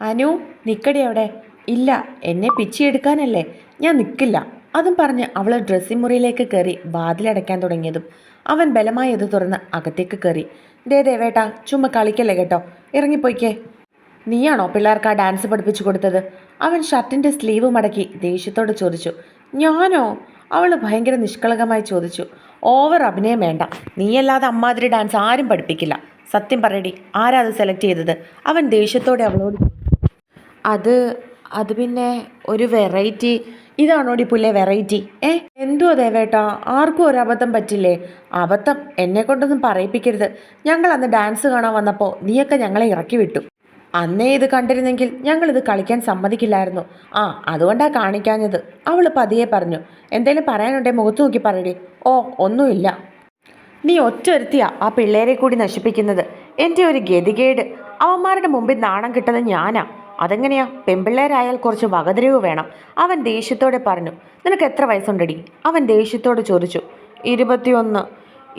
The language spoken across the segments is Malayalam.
അനു നിക്കടി അവിടെ. ഇല്ല എന്നെ പിച്ചിയെടുക്കാനല്ലേ ഞാൻ നിൽക്കില്ല അതും പറഞ്ഞ് അവൾ ഡ്രസ്സിംഗ് മുറിയിലേക്ക് കയറി വാതിലടയ്ക്കാൻ തുടങ്ങിയതും അവൻ ബലമായി അത് തുറന്ന് അകത്തേക്ക് കയറി ദേ ദേവേട്ടാ ചുമ്മാ കളിക്കല്ലേ കേട്ടോ. ഇറങ്ങിപ്പോയിക്കേ. നീയാണോ പിള്ളേർക്ക് ആ ഡാൻസ് പഠിപ്പിച്ചു കൊടുത്തത്? അവൻ ഷർട്ടിന്റെ സ്ലീവ് മടക്കി ദേഷ്യത്തോട് ചോദിച്ചു. ഞാനോ? അവൾ ഭയങ്കര നിഷ്കളങ്കമായി ചോദിച്ചു. ഓവർ അഭിനയം വേണ്ട. നീയല്ലാതെ അമ്മാതിരി ഡാൻസ് ആരും പഠിപ്പിക്കില്ല. സത്യം പറയടി ആരാ അത് സെലക്ട് ചെയ്തത്? അവൻ ദേഷ്യത്തോടെ അവളോട്. അത് അത് പിന്നെ ഒരു വെറൈറ്റി ഇതാണോടി പുല്ലേ വെറൈറ്റി ഏ എന്തോ ദേവേട്ടാ? ആർക്കും ഒരു അബദ്ധം പറ്റില്ലേ? അബദ്ധം എന്നെ കൊണ്ടൊന്നും പറയിപ്പിക്കരുത്. ഞങ്ങൾ അന്ന് ഡാൻസ് കാണാൻ വന്നപ്പോൾ നീയൊക്കെ ഞങ്ങളെ ഇറക്കി വിട്ടു. അന്നേ ഇത് കണ്ടിരുന്നെങ്കിൽ ഞങ്ങൾ ഇത് കളിക്കാൻ സമ്മതിക്കില്ലായിരുന്നു. ആ അതുകൊണ്ടാ കാണിക്കാഞ്ഞത്. അവൾ പതിയെ പറഞ്ഞു എന്തേലും പറയാനുണ്ടേ? മുഖത്ത് നോക്കി പറയടി. ഓ ഒന്നുമില്ല. നീ ഒറ്റൊരുത്തിയാ ആ പിള്ളേരെ കൂടി നശിപ്പിക്കുന്നത്? എന്റെ ഒരു ഗതികേട്. അവന്മാരുടെ മുമ്പിൽ നാണം കിട്ടുന്നത് ഞാനാ. അതെങ്ങനെയാ? പെമ്പിള്ളേരായാൽ കുറച്ച് വകതിരിവ് വേണം. അവൻ ദേഷ്യത്തോടെ പറഞ്ഞു നിനക്ക് എത്ര വയസ്സുണ്ടടി? അവൻ ദേഷ്യത്തോട് ചോദിച്ചു ഇരുപത്തിയൊന്ന്.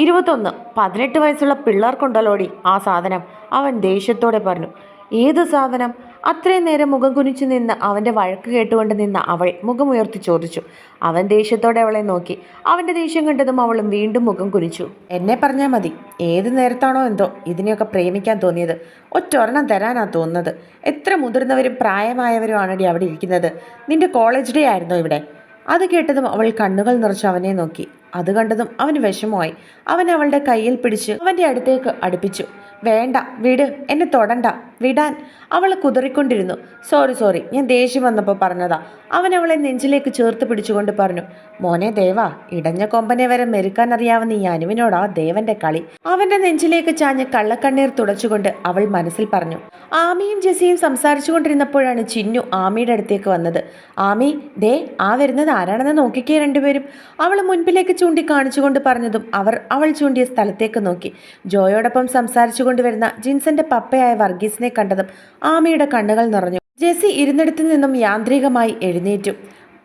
ഇരുപത്തൊന്ന്? പതിനെട്ട് വയസ്സുള്ള പിള്ളേർക്കുണ്ടല്ലോടി ആ സാധനം? അവൻ ദേഷ്യത്തോടെ പറഞ്ഞു ഏത് സാധനം? അത്രയും നേരം മുഖം കുനിച്ചു നിന്ന് അവന്റെ വഴക്ക് കേട്ടുകൊണ്ട് നിന്ന അവൾ മുഖമുയർത്തി ചോദിച്ചു. അവൻ ദേഷ്യത്തോടെ അവളെ നോക്കി. അവന്റെ ദേഷ്യം കണ്ടതും അവളും വീണ്ടും മുഖം കുനിച്ചു. എന്നെ പറഞ്ഞാൽ മതി. ഏത് നേരത്താണോ എന്തോ ഇതിനെയൊക്കെ പ്രേമിക്കാൻ തോന്നിയത്. ഒറ്റൊരെണ്ണം തരാനാ തോന്നുന്നത്. എത്ര മുതിർന്നവരും പ്രായമായവരും ആണടി അവിടെ ഇരിക്കുന്നത്. നിന്റെ കോളേജ് ഡേ ആയിരുന്നോ ഇവിടെ? അത് കേട്ടതും അവൾ കണ്ണുകൾ നിറച്ച് അവനെ നോക്കി. അത് കണ്ടതും അവന് വിഷമമായി. അവൻ അവളുടെ കയ്യിൽ പിടിച്ച് അവന്റെ അടുത്തേക്ക് അടുപ്പിച്ചു. വേണ്ട വിട് എന്നെ തൊടണ്ട വിടാൻ. അവൾ കുതറിക്കൊണ്ടിരുന്നു. സോറി സോറി ഞാൻ ദേഷ്യം വന്നപ്പോൾ പറഞ്ഞതാ. അവൻ അവളെ നെഞ്ചിലേക്ക് ചേർത്ത് പിടിച്ചുകൊണ്ട് പറഞ്ഞു. മോനെ ദേവ ഇടഞ്ഞ കൊമ്പനെ വരെ മെരുക്കാൻ അറിയാവുന്ന ഈ അനുവിനോടാ ദേവന്റെ കളി. അവന്റെ നെഞ്ചിലേക്ക് ചാഞ്ഞ് കള്ളക്കണ്ണീർ തുടച്ചുകൊണ്ട് അവൾ മനസ്സിൽ പറഞ്ഞു. ആമിയും ജെസിയും സംസാരിച്ചു കൊണ്ടിരുന്നപ്പോഴാണ് ചിന്നു ആമിയുടെ അടുത്തേക്ക് വന്നത്. ആമി ദേ ആ വരുന്നത് ആരാണെന്ന് നോക്കിക്കേ രണ്ടുപേരും. അവൾ മുൻപിലേക്ക് ചൂണ്ടി കാണിച്ചുകൊണ്ട് പറഞ്ഞതും അവർ അവൾ ചൂണ്ടിയ സ്ഥലത്തേക്ക് നോക്കി. ജോയോടൊപ്പം സംസാരിച്ചു കൊണ്ടുവരുന്ന ജിൻസന്റെ പപ്പയായ വർഗീസിനെ കണ്ടതും ആമയുടെ കണ്ണുകൾ നിറഞ്ഞു. ജെസ്സി ഇരുന്നിടത്തു നിന്നും യാന്ത്രികമായി എഴുന്നേറ്റു.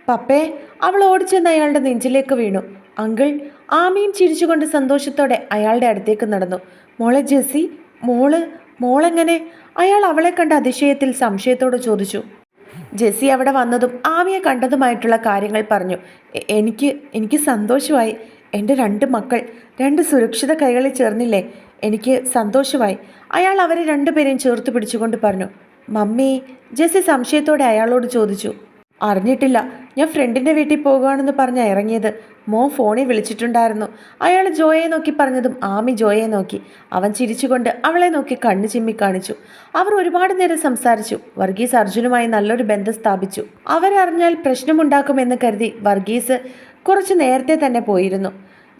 പപ്പേ അവൾ ഓടിച്ചെന്ന് അയാളുടെ നെഞ്ചിലേക്ക് വീണു. അങ്കിൾ ആമയും ചിരിച്ചുകൊണ്ട് സന്തോഷത്തോടെ അയാളുടെ അടുത്തേക്ക് നടന്നു. മോളെ ജെസ്സി മോൾ മോളെങ്ങനെ? അയാൾ അവളെ കണ്ട അതിശയത്തിൽ സംശയത്തോട് ചോദിച്ചു. ജെസ്സി അവിടെ വന്നതും ആമിയെ കണ്ടതുമായിട്ടുള്ള കാര്യങ്ങൾ പറഞ്ഞു. എനിക്ക് എനിക്ക് സന്തോഷമായി. എന്റെ രണ്ട് മക്കൾ രണ്ട് സുരക്ഷിത കൈകളിൽ ചേർന്നില്ലേ? എനിക്ക് സന്തോഷമായി. അയാൾ അവരെ രണ്ടുപേരെയും ചേർത്ത് പിടിച്ചുകൊണ്ട് പറഞ്ഞു. മമ്മി ജെസ്സി സംശയത്തോടെ അയാളോട് ചോദിച്ചു. അറിഞ്ഞിട്ടില്ല ഞാൻ ഫ്രണ്ടിന്റെ വീട്ടിൽ പോകുകയാണെന്ന് പറഞ്ഞാൽ ഇറങ്ങിയത്. മോൻ ഫോണിൽ വിളിച്ചിട്ടുണ്ടായിരുന്നു. അയാൾ ജോയെ നോക്കി പറഞ്ഞതും ആമി ജോയെ നോക്കി. അവൻ ചിരിച്ചുകൊണ്ട് അവളെ നോക്കി കണ്ണു ചിമ്മി കാണിച്ചു. അവർ ഒരുപാട് നേരം സംസാരിച്ചു. വർഗീസ് അർജുനുമായി നല്ലൊരു ബന്ധം സ്ഥാപിച്ചു. അവരറിഞ്ഞാൽ പ്രശ്നമുണ്ടാക്കുമെന്ന് കരുതി വർഗീസ് കുറച്ച് നേരത്തെ തന്നെ പോയിരുന്നു.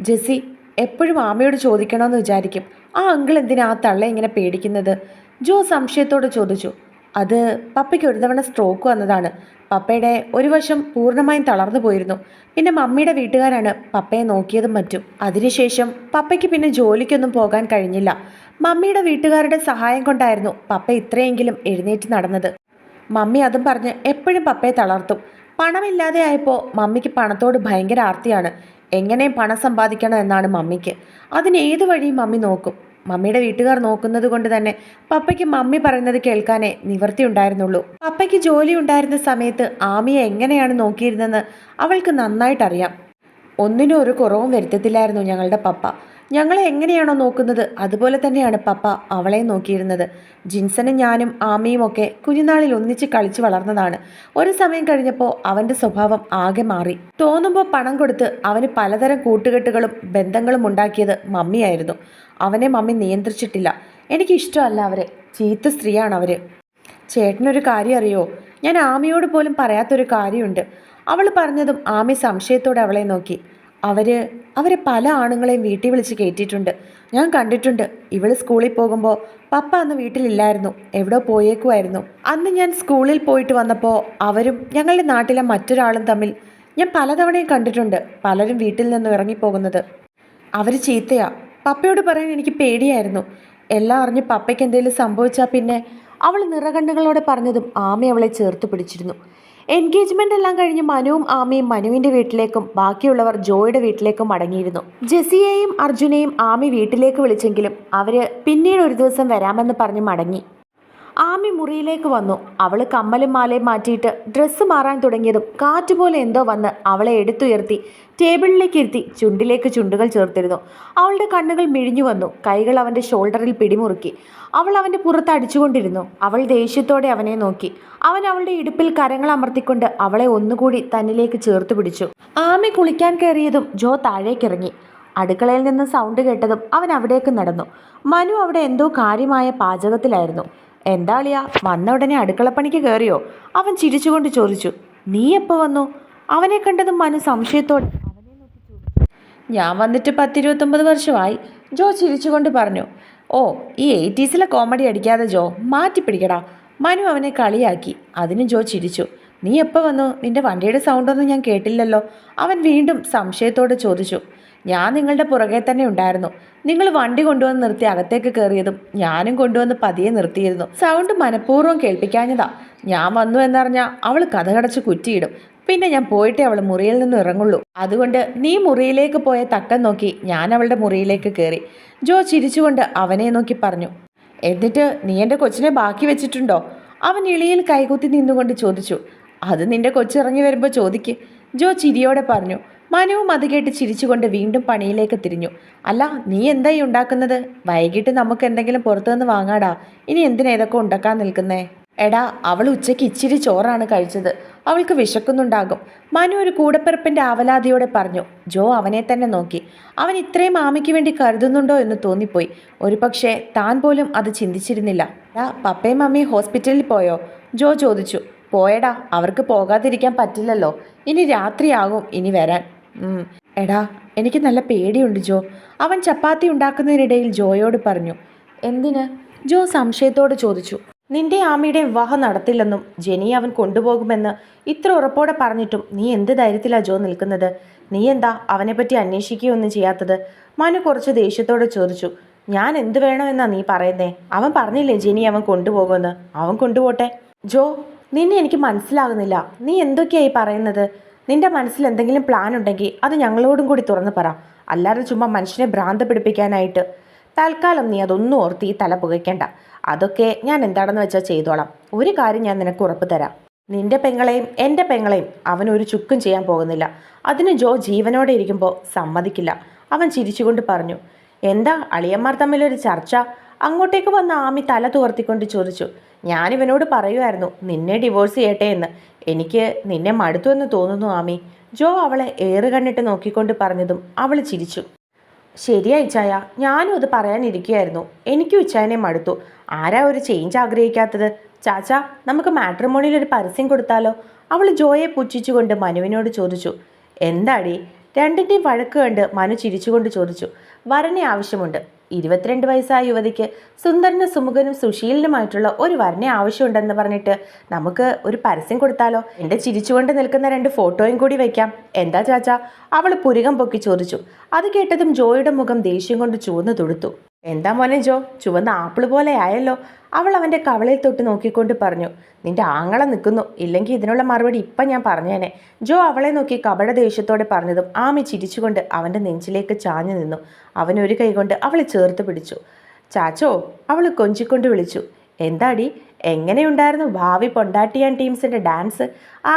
ജെസ്സി എപ്പോഴും ആമയോട് ചോദിക്കണമെന്ന് വിചാരിക്കും. ആ അങ്കിൾ എന്തിനാ ആ തള്ള ഇങ്ങനെ പേടിക്കുന്നത്? ജോ സംശയത്തോട് ചോദിച്ചു. അത് പപ്പയ്ക്ക് ഒരു തവണ സ്ട്രോക്ക് വന്നതാണ്. പപ്പയുടെ ഒരു വശം പൂർണമായും തളർന്നു പോയിരുന്നു. പിന്നെ മമ്മിയുടെ വീട്ടുകാരാണ് പപ്പയെ നോക്കിയതും മറ്റും. അതിനുശേഷം പപ്പയ്ക്ക് പിന്നെ ജോലിക്കൊന്നും പോകാൻ കഴിഞ്ഞില്ല. മമ്മിയുടെ വീട്ടുകാരുടെ സഹായം കൊണ്ടായിരുന്നു പപ്പ ഇത്രയെങ്കിലും എഴുന്നേറ്റ് നടന്നത്. മമ്മി അതും പറഞ്ഞ് എപ്പോഴും പപ്പയെ തളർത്തും. പണമില്ലാതെ ആയപ്പോൾ മമ്മിക്ക് പണത്തോട് ഭയങ്കര ആർത്തിയാണ്. എങ്ങനെയും പണം സമ്പാദിക്കണം എന്നാണ് മമ്മിക്ക്. അതിന് ഏത് വഴിയും മമ്മി നോക്കും. മമ്മിയുടെ വീട്ടുകാർ നോക്കുന്നത് കൊണ്ട് തന്നെ പപ്പയ്ക്ക് മമ്മി പറയുന്നത് കേൾക്കാനേ നിവർത്തി ഉണ്ടായിരുന്നുള്ളൂ. പപ്പയ്ക്ക് ജോലി ഉണ്ടായിരുന്ന സമയത്ത് ആമിയെ എങ്ങനെയാണ് നോക്കിയിരുന്നെന്ന് അവൾക്ക് നന്നായിട്ടറിയാം. ഒന്നിനും ഒരു കുറവും വരുത്തത്തില്ലായിരുന്നു ഞങ്ങളുടെ പപ്പ. ഞങ്ങളെ എങ്ങനെയാണോ നോക്കുന്നത്? അതുപോലെ തന്നെയാണ് പപ്പ അവളെ നോക്കിയിരുന്നത്. ജിൻസനും ഞാനും ആമയും ഒക്കെ കുഞ്ഞുനാളിൽ ഒന്നിച്ച് കളിച്ചു വളർന്നതാണ്. ഒരു സമയം കഴിഞ്ഞപ്പോൾ അവന്റെ സ്വഭാവം ആകെ മാറി. തോന്നുമ്പോൾ പണം കൊടുത്ത് അവന് പലതരം കൂട്ടുകെട്ടുകളും ബന്ധങ്ങളും ഉണ്ടാക്കിയത് മമ്മിയായിരുന്നു. അവനെ മമ്മി നിയന്ത്രിച്ചിട്ടില്ല. എനിക്കിഷ്ടമല്ല അവരെ. ചീത്ത സ്ത്രീയാണ് അവർ ചേട്ടനൊരു കാര്യം അറിയോ? ഞാൻ ആമയോട് പോലും പറയാത്തൊരു കാര്യമുണ്ട്. അവൾ പറഞ്ഞതും ആമി സംശയത്തോടെ അവളെ നോക്കി. അവർ അവരെ പല ആണുങ്ങളെയും വീട്ടിൽ വിളിച്ച് കയറ്റിയിട്ടുണ്ട് ഞാൻ കണ്ടിട്ടുണ്ട്. ഇവൾ സ്കൂളിൽ പോകുമ്പോൾ പപ്പ അന്ന് വീട്ടിലില്ലായിരുന്നു. എവിടെ പോയേക്കുമായിരുന്നു അന്ന് ഞാൻ സ്കൂളിൽ പോയിട്ട് വന്നപ്പോൾ അവരും ഞങ്ങളുടെ നാട്ടിലെ മറ്റൊരാളും തമ്മിൽ ഞാൻ പലതവണയും കണ്ടിട്ടുണ്ട്. പലരും വീട്ടിൽ നിന്നും ഇറങ്ങിപ്പോകുന്നത്. അവർ ചീത്തയാ. പപ്പയോട് പറയാൻ എനിക്ക് പേടിയായിരുന്നു. എല്ലാം അറിഞ്ഞ് പപ്പയ്ക്ക് എന്തെങ്കിലും സംഭവിച്ചാൽ പിന്നെ അവൾ നിറകണ്ണുകളോടെ പറഞ്ഞതും ആമ അവളെ ചേർത്ത് പിടിച്ചിരുന്നു. എൻഗേജ്മെന്റ് എല്ലാം കഴിഞ്ഞ് മനുവും ആമിയും മനുവിന്റെ വീട്ടിലേക്കും ബാക്കിയുള്ളവർ ജോയുടെ വീട്ടിലേക്കും മടങ്ങിയിരുന്നു. ജെസിയെയും അർജുനെയും ആമി വീട്ടിലേക്ക് വിളിച്ചെങ്കിലും അവർ പിന്നീട് ഒരു ദിവസം വരാമെന്ന് പറഞ്ഞ് മടങ്ങി. ആമി മുറിയിലേക്ക് വന്നു. അവൾ കമ്മലും മാലയും മാറ്റിയിട്ട് ഡ്രസ്സ് മാറാൻ തുടങ്ങിയതും കാറ്റുപോലെ എന്തോ വന്ന് അവളെ എടുത്തുയർത്തി ടേബിളിലേക്ക് ഇരുത്തി ചുണ്ടിലേക്ക് ചുണ്ടുകൾ ചേർത്തിരുന്നു. അവളുടെ കണ്ണുകൾ മിഴിഞ്ഞു വന്നു. കൈകൾ അവന്റെ ഷോൾഡറിൽ പിടിമുറുക്കി. അവൾ അവന്റെ പുറത്ത് അടിച്ചുകൊണ്ടിരുന്നു. അവൾ ദേഷ്യത്തോടെ അവനെ നോക്കി. അവൻ അവളുടെ ഇടുപ്പിൽ കരങ്ങൾ അമർത്തിക്കൊണ്ട് അവളെ ഒന്നുകൂടി തന്നിലേക്ക് ചേർത്ത് പിടിച്ചു. ആമി കുളിക്കാൻ കയറിയതും ജോ താഴേക്കിറങ്ങി അടുക്കളയിൽ നിന്ന് സൗണ്ട് കേട്ടതും അവൻ അവിടേക്ക് നടന്നു. മനു അവിടെ എന്തോ കാര്യമായ പാചകത്തിലായിരുന്നു. എന്താളിയാ വന്ന ഉടനെ അടുക്കളപ്പണിക്ക് കയറിയോ അവൻ ചിരിച്ചുകൊണ്ട് ചോദിച്ചു നീ എപ്പോൾ വന്നു? അവനെ കണ്ടതും മനു സംശയത്തോടെ. ഞാൻ വന്നിട്ട് പത്തിരുപത്തൊമ്പത് വർഷമായി. ജോ ചിരിച്ചുകൊണ്ട് പറഞ്ഞു ഓ ഈ എയ്റ്റീസിലെ കോമഡി അടിക്കാതെ ജോ മാറ്റി പിടിക്കടാ. മനു അവനെ കളിയാക്കി. അതിന് ജോ ചിരിച്ചു നീ എപ്പോൾ വന്നു? നിന്റെ വണ്ടിയുടെ സൗണ്ടൊന്നും ഞാൻ കേട്ടില്ലല്ലോ. അവൻ വീണ്ടും സംശയത്തോടെ ചോദിച്ചു ഞാൻ നിങ്ങളുടെ പുറകെ തന്നെ ഉണ്ടായിരുന്നു. നിങ്ങൾ വണ്ടി കൊണ്ടുവന്ന് നിർത്തി അകത്തേക്ക് കയറിയതും ഞാനും കൊണ്ടുവന്ന് പതിയെ നിർത്തിയിരുന്നു. സൗണ്ട് മനഃപൂർവം കേൾപ്പിക്കാഞ്ഞതാ. ഞാൻ വന്നു എന്നറിഞ്ഞാൽ അവൾ കഥകടച്ച് കുറ്റിയിടും. പിന്നെ ഞാൻ പോയിട്ടേ അവൾ മുറിയിൽ നിന്ന് ഇറങ്ങുള്ളൂ. അതുകൊണ്ട് നീ മുറിയിലേക്ക് പോയ തക്കം നോക്കി ഞാൻ അവളുടെ മുറിയിലേക്ക് കയറി. ജോ ചിരിച്ചുകൊണ്ട് അവനെ നോക്കി പറഞ്ഞു. എന്നിട്ട് നീ എന്റെ കൊച്ചിനെ ബാക്കി വെച്ചിട്ടുണ്ടോ? അവൻ ഇളിയിൽ കൈകുത്തി നിന്നുകൊണ്ട് ചോദിച്ചു. അത് നിന്റെ കൊച്ചിറങ്ങി വരുമ്പോൾ ചോദിക്ക്. ജോ ചിരിയോടെ പറഞ്ഞു. മനുവും അത് കേട്ട് ചിരിച്ചുകൊണ്ട് വീണ്ടും പണിയിലേക്ക് തിരിഞ്ഞു. അല്ല നീ എന്തായി ഉണ്ടാക്കുന്നത്? വൈകിട്ട് നമുക്ക് എന്തെങ്കിലും പുറത്തുനിന്ന് വാങ്ങാടാ. ഇനി എന്തിനാ ഇതൊക്കെ ഉണ്ടാക്കാൻ നിൽക്കുന്നേ? എടാ അവൾ ഉച്ചയ്ക്ക് ഇച്ചിരി ചോറാണ് കഴിച്ചത്. അവൾക്ക് വിശക്കുന്നുണ്ടാകും. മനു ഒരു കൂടപ്പിറപ്പിന്റെ ആവലാതിയോടെ പറഞ്ഞു. ജോ അവനെ തന്നെ നോക്കി. അവൻ ഇത്രയും ആമയ്ക്ക് വേണ്ടി കരുതുന്നുണ്ടോ എന്ന് തോന്നിപ്പോയി. ഒരുപക്ഷെ താൻ പോലും അത് ചിന്തിച്ചിരുന്നില്ല. എടാ പപ്പയും മമ്മിയും ഹോസ്പിറ്റലിൽ പോയോ? ജോ ചോദിച്ചു. പോയടാ അവർക്ക് പോകാതിരിക്കാൻ പറ്റില്ലല്ലോ. ഇനി രാത്രിയാകും ഇനി വരാൻ. എടാ എനിക്ക് നല്ല പേടിയുണ്ട് ജോ. അവൻ ചപ്പാത്തി ഉണ്ടാക്കുന്നതിനിടയിൽ ജോയോട് പറഞ്ഞു എന്തിന്? ജോ സംശയത്തോട് ചോദിച്ചു നിന്റെ ആമയുടെ വിവാഹം നടത്തില്ലെന്നും ജെനി അവൻ കൊണ്ടുപോകുമെന്ന് ഇത്ര ഉറപ്പോടെ പറഞ്ഞിട്ടും നീ എന്ത് ധൈര്യത്തിലാ ജോ നിൽക്കുന്നത്? നീ എന്താ അവനെപ്പറ്റി അന്വേഷിക്കുകയൊന്നും ചെയ്യാത്തത്? മനു കുറച്ച് ദേഷ്യത്തോടെ ചോദിച്ചു ഞാൻ എന്ത് വേണമെന്നാ നീ പറയുന്നേ? അവൻ പറഞ്ഞില്ലേ ജെനി അവൻ കൊണ്ടുപോകുമെന്ന്? അവൻ കൊണ്ടുപോട്ടെ? ജോ നിന്നെ എനിക്ക് മനസ്സിലാകുന്നില്ല. നീ എന്തൊക്കെയായി പറയുന്നത്? നിന്റെ മനസ്സിൽ എന്തെങ്കിലും പ്ലാൻ ഉണ്ടെങ്കിൽ അത് ഞങ്ങളോടും കൂടി തുറന്നു പറ. അല്ലാതെ ചുമ്മാ മനുഷ്യനെ ഭ്രാന്ത് പിടിപ്പിക്കാനായിട്ട്. തൽക്കാലം നീ അതൊന്നും ഓർത്തി ഈ തല പുകയ്ക്കണ്ട. അതൊക്കെ ഞാൻ എന്താണെന്ന് വെച്ചാൽ ചെയ്തോളാം. ഒരു കാര്യം ഞാൻ നിനക്ക് ഉറപ്പ് തരാം. നിന്റെ പെങ്ങളെയും എന്റെ പെങ്ങളെയും അവൻ ഒരു ചുക്കും ചെയ്യാൻ പോകുന്നില്ല. അതിന് ജോ ജീവനോടെ ഇരിക്കുമ്പോൾ സമ്മതിക്കില്ല. അവൻ ചിരിച്ചുകൊണ്ട് പറഞ്ഞു എന്താ അളിയന്മാർ തമ്മിലൊരു ചർച്ച? അങ്ങോട്ടേക്ക് വന്ന ആമി തല തുവർത്തിക്കൊണ്ട് ചോദിച്ചു ഞാനിവനോട് പറയുമായിരുന്നു നിന്നെ ഡിവോഴ്സ് ചെയ്യട്ടെ എന്ന്. എനിക്ക് നിന്നെ മടുത്തു എന്ന് തോന്നുന്നു ആമി. ജോ അവളെ ഏറ് കണ്ണിട്ട് നോക്കിക്കൊണ്ട് പറഞ്ഞതും അവൾ ചിരിച്ചു. ശരിയാ ഇച്ചായ. ഞാനും അത് പറയാനിരിക്കുകയായിരുന്നു. എനിക്കും ഇച്ചായനെ മടുത്തു. ആരാ ഒരു ചേഞ്ച് ആഗ്രഹിക്കാത്തത്? ചാച്ച നമുക്ക് മാട്രിമോണിയിൽ ഒരു പരസ്യം കൊടുത്താലോ? അവൾ ജോയെ പുച്ഛിച്ചുകൊണ്ട് മനുവിനോട് ചോദിച്ചു. എന്താടി? രണ്ടിന്റെയും വഴക്ക് കണ്ട് മനു ചിരിച്ചുകൊണ്ട് ചോദിച്ചു. വരനെ ആവശ്യമുണ്ട്. ഇരുപത്തിരണ്ട് വയസ്സായ യുവതിക്ക് സുന്ദരനും സുമുഖനും സുശീലനുമായിട്ടുള്ള ഒരു വരനെ ആവശ്യമുണ്ടെന്ന് പറഞ്ഞിട്ട് നമുക്ക് ഒരു പരസ്യം കൊടുത്താലോ? എന്റെ ചിരിച്ചുകൊണ്ട് നിൽക്കുന്ന രണ്ട് ഫോട്ടോയും കൂടി വയ്ക്കാം എന്താ ചാച്ച? അവൾ പുരുകം പൊക്കി ചോദിച്ചു. അത് കേട്ടതും ജോയുടെ മുഖം ദേഷ്യം കൊണ്ട് ചുവന്നു തുടുത്തു. എന്താ മോനെ ജോ ചുവന്ന ആപ്പിൾ പോലെ ആയല്ലോ. അവൾ അവന്റെ കവളയിൽ തൊട്ട് നോക്കിക്കൊണ്ട് പറഞ്ഞു നിന്റെ ആങ്ങളെ നിൽക്കുന്നു ഇല്ലെങ്കിൽ ഇതിനുള്ള മറുപടി ഇപ്പം ഞാൻ പറഞ്ഞേനെ. ജോ അവളെ നോക്കി കപട ദേഷ്യത്തോടെ പറഞ്ഞതും ആമി ചിരിച്ചുകൊണ്ട് അവന്റെ നെഞ്ചിലേക്ക് ചാഞ്ഞു നിന്നു. അവൻ ഒരു കൈകൊണ്ട് അവളെ ചേർത്ത് പിടിച്ചു. ചാച്ചോ അവൾ കൊഞ്ചിക്കൊണ്ട് വിളിച്ചു. എന്താടി എങ്ങനെയുണ്ടായിരുന്നു ഭാവി പൊണ്ടാട്ടിയാൻ ടീംസിന്റെ ഡാൻസ്?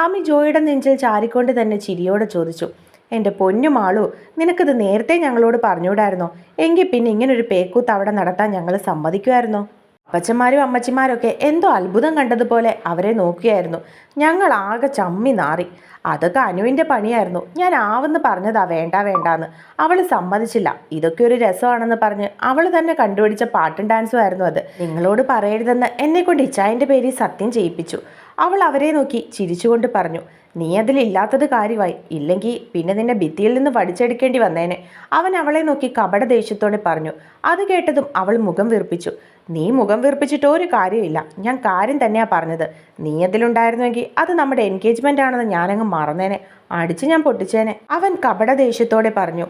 ആമി ജോയുടെ നെഞ്ചിൽ ചാരിക്കൊണ്ട് തന്നെ ചിരിയോടെ ചോദിച്ചു. എന്റെ പൊന്നു മാളു നിനക്കിത് നേരത്തെ ഞങ്ങളോട് പറഞ്ഞുകൂടായിരുന്നോ? എങ്കിൽ പിന്നെ ഇങ്ങനൊരു പേക്കൂത്ത് അവിടെ നടത്താൻ ഞങ്ങൾ സമ്മതിക്കുമായിരുന്നോ? അപ്പച്ചന്മാരും അമ്മച്ചിമാരൊക്കെ എന്തോ അത്ഭുതം കണ്ടതുപോലെ അവരെ നോക്കിയായിരുന്നു ഞങ്ങൾ ആകെ ചമ്മി നാറി. അതൊക്കെ അനുവിന്റെ പണിയായിരുന്നു. ഞാൻ ആവെന്ന് പറഞ്ഞതാ വേണ്ട വേണ്ടാന്ന്. അവൾ സമ്മതിച്ചില്ല. ഇതൊക്കെ ഒരു രസമാണെന്ന് പറഞ്ഞ് അവൾ തന്നെ കണ്ടുപിടിച്ച പാട്ടും ഡാൻസും ആയിരുന്നു അത്. നിങ്ങളോട് പറയരുതെന്ന് എന്നെക്കൊണ്ട് ഇച്ചായന്റെ പേരിൽ സത്യം ചെയ്യിപ്പിച്ചു. അവൾ അവരെ നോക്കി ചിരിച്ചുകൊണ്ട് പറഞ്ഞു നീ അതിലില്ലാത്തത് കാര്യമായി. ഇല്ലെങ്കിൽ പിന്നെ നിന്നെ ഭിത്തിയിൽ നിന്ന് വടിച്ചെടുക്കേണ്ടി വന്നേനെ. അവൻ അവളെ നോക്കി കപട ദേഷ്യത്തോടെ പറഞ്ഞു അത് കേട്ടതും അവൾ മുഖം വീർപ്പിച്ചു. നീ മുഖം വീർപ്പിച്ചിട്ട് ഒരു കാര്യമില്ല ഞാൻ കാര്യം തന്നെയാ പറഞ്ഞത്. നീ അതിലുണ്ടായിരുന്നുവെങ്കിൽ അത് നമ്മുടെ എൻഗേജ്മെന്റ് ആണെന്ന് ഞാനങ്ങ് മറന്നേനെ. അടിച്ച് ഞാൻ പൊട്ടിച്ചേനെ. അവൻ കപട ദേഷ്യത്തോടെ പറഞ്ഞു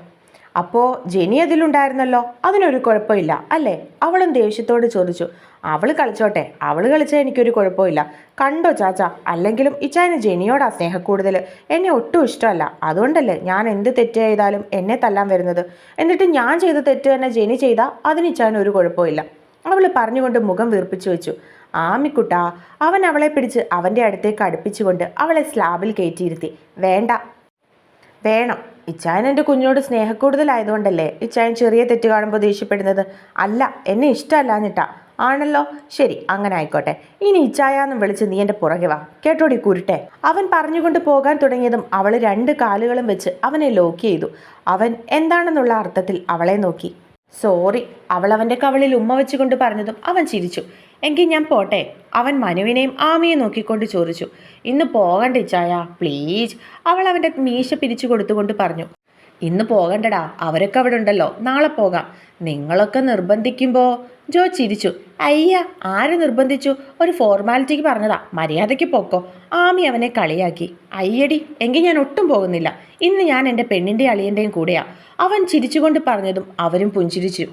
അപ്പോൾ ജെനി അതിലുണ്ടായിരുന്നല്ലോ? അതിനൊരു കുഴപ്പമില്ല അല്ലേ? അവളും ദേഷ്യത്തോട് ചോദിച്ചു. അവൾ കളിച്ചോട്ടെ അവൾ കളിച്ചാൽ എനിക്കൊരു കുഴപ്പമില്ല. കണ്ടോ ചാച്ച അല്ലെങ്കിലും ഇച്ചായന് ജെനിയോടാ സ്നേഹക്കൂടുതൽ എന്നെ ഒട്ടും ഇഷ്ടമല്ല. അതുകൊണ്ടല്ലേ ഞാൻ എന്ത് തെറ്റ് ചെയ്താലും എന്നെ തല്ലാൻ വരുന്നത്? എന്നിട്ട് ഞാൻ ചെയ്ത തെറ്റ് തന്നെ ജെനി ചെയ്താൽ അതിന് ഇച്ചായന് ഒരു കുഴപ്പമില്ല. അവൾ പറഞ്ഞുകൊണ്ട് മുഖം വീർപ്പിച്ചു വെച്ചു. ആമിക്കുട്ട അവൻ അവളെ പിടിച്ച് അവന്റെ അടുത്തേക്ക് അടുപ്പിച്ചുകൊണ്ട് അവളെ സ്ലാബിൽ കയറ്റിയിരുത്തി. വേണ്ട. വേണം. ഇച്ചായൻ എന്റെ കുഞ്ഞോട് സ്നേഹക്കൂടുതലായതുകൊണ്ടല്ലേ ഇച്ചായൻ ചെറിയ തെറ്റ് കാണുമ്പോൾ ദേഷ്യപ്പെടുന്നത്? അല്ല എന്നെ ഇഷ്ടമല്ല എന്നിട്ടാ ആണല്ലോ? ശരി അങ്ങനെ ആയിക്കോട്ടെ. ഇനി ഇച്ചായാന്നും വിളിച്ച് നീ എന്റെ പുറകെ വാ. കേട്ടോടി കുരുട്ടെ? അവൻ പറഞ്ഞുകൊണ്ട് പോകാൻ തുടങ്ങിയതും അവൾ രണ്ട് കാലുകളും വെച്ച് അവനെ ലോക്ക് ചെയ്തു. അവൻ എന്താണെന്നുള്ള അർത്ഥത്തിൽ അവളെ നോക്കി. സോറി അവൾ അവന്റെ കവളിൽ ഉമ്മ വെച്ചുകൊണ്ട് പറഞ്ഞതും അവൻ ചിരിച്ചു. എങ്കിൽ ഞാൻ പോട്ടെ. അവൻ മനുവിനെയും ആമിയെ നോക്കിക്കൊണ്ട് ചോദിച്ചു. ഇന്ന് പോകണ്ട ഇച്ചായ പ്ലീസ്. അവൾ അവന്റെ മീശ പിരിച്ചു കൊടുത്തുകൊണ്ട് പറഞ്ഞു. ഇന്ന് പോകണ്ടടാ. അവരൊക്കെ അവിടെ ഉണ്ടല്ലോ. നാളെ പോകാം. നിങ്ങളൊക്കെ നിർബന്ധിക്കുമ്പോൾ ജോ ചിരിച്ചു. അയ്യ ആര് നിർബന്ധിച്ചു? ഒരു ഫോർമാലിറ്റിക്ക് പറഞ്ഞതാ. മര്യാദയ്ക്ക് പൊക്കോ. ആമി അവനെ കളിയാക്കി. അയ്യടി എങ്കിൽ ഞാൻ ഒട്ടും പോകുന്നില്ല. ഇന്ന് ഞാൻ എന്റെ പെണ്ണിന്റെ അളിയന്റെയും കൂടെയാ. അവൻ ചിരിച്ചുകൊണ്ട് പറഞ്ഞതും അവരും പുഞ്ചിരിച്ചു.